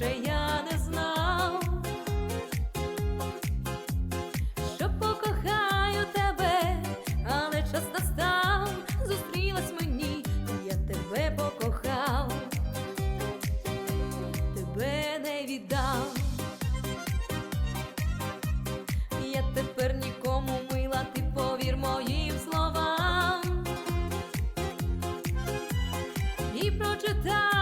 раніше я не знав, що покохаю тебе, але час настав, зустрілась мені, я тебе покохав, тебе не віддав, я тепер нікому мила, ти повір моїм словам і прочитай.